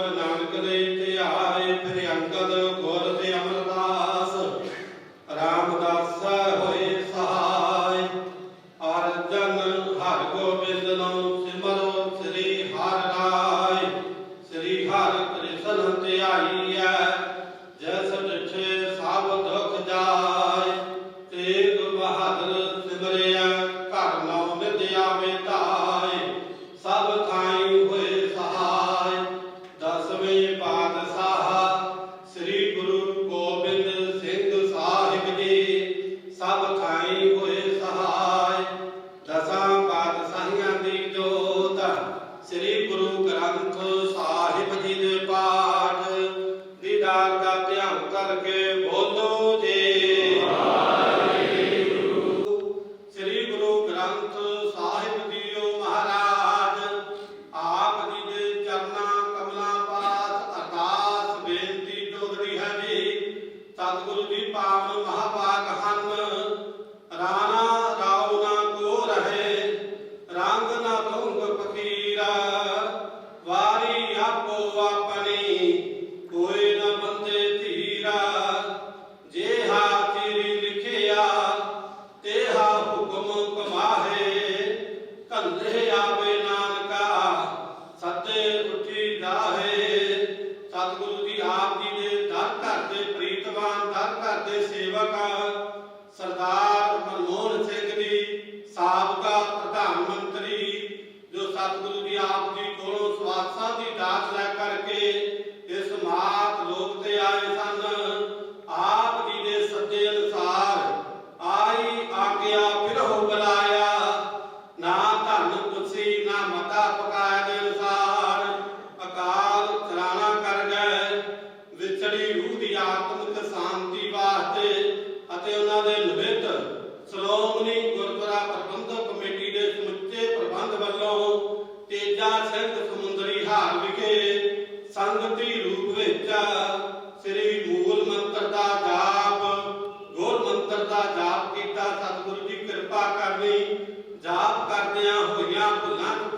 ਗੁਰ ਨਾਨਕ ਦੇ ਧਿਆਏ ਫਿਰ ਅੰਗਦ ਗੁਰ ਸਾਹਿਬ ਜੀ ਦੇ ਪਾਠ ਦੀਦਾਰ ਦਾ ਧਿਆਨ ਕਰਕੇ ਬੋਲੋ ਜੀ। ਸ੍ਰੀ ਗੁਰੂ ਗ੍ਰੰਥ ਸਾਹਿਬ ਜੀਓ ਮਹਾਰਾਜ, ਆਪ ਜੀ ਦੇ ਚਰਨਾਂ ਕਮਲਾਂ ਪਾਸ ਅਰਦਾਸ ਬੇਨਤੀ ਜੋਦੜੀ ਹੈ ਜੀ। ਸਤਿਗੁਰੂ ਜੀ ਪਾਵਨ ਮਹਾਪਾਕ ਹਨ। ਰਾਣਾ ਦੇ ਸੇਵਕ ਸਰਦਾਰ ਮਨਮੋਹਨ ਸਿੰਘ ਜੀ, ਸਾਬਕਾ ਪ੍ਰਧਾਨ ਮੰਤਰੀ, ਜੋ ਸਤਿਗੁਰੂ ਜੀ ਆਪ ਜੀ ਕੋਲੋਂ ਸਵਾਸਾ ਦੀ ਦਾਤ ਲੈ ਕਰਕੇ ਇਸ ਮਾਤ ਲੋਕ ਤੇ ਆਏ ਸਨ। ਆਪ ਜੀ ਦੇ ਸੱਦੇ ਅਨਸਾਰ ਆਈ ਆਗਿਆ ਫਿਰਹੁ ਬਲਾਇਆ। ਨਾ ਧਨ ਪੁੱਛੀ, ਨਾ ਮਤਾ ਪਕਾਇਆ ਦੇ ਅਨਸਾਰ ਅਕਾਲ ਚਲਾਣਾ ਕਰ ਗਏ। ਵਿਚੜੀ ਸੰਗਤੀ ਰੂਪ ਵਿੱਚ ਸ੍ਰੀ ਮੂਲ ਮੰਤਰ ਦਾ ਜਾਪ, ਗੋਲ ਮੰਤਰ ਦਾ ਜਾਪ ਕੀਤਾ। ਸਤਿਗੁਰੂ ਜੀ ਕਿਰਪਾ ਕਰਨੀ, ਜਾਪ ਕਰਦਿਆਂ ਹੋਈਆਂ ਭੁੱਲਾਂ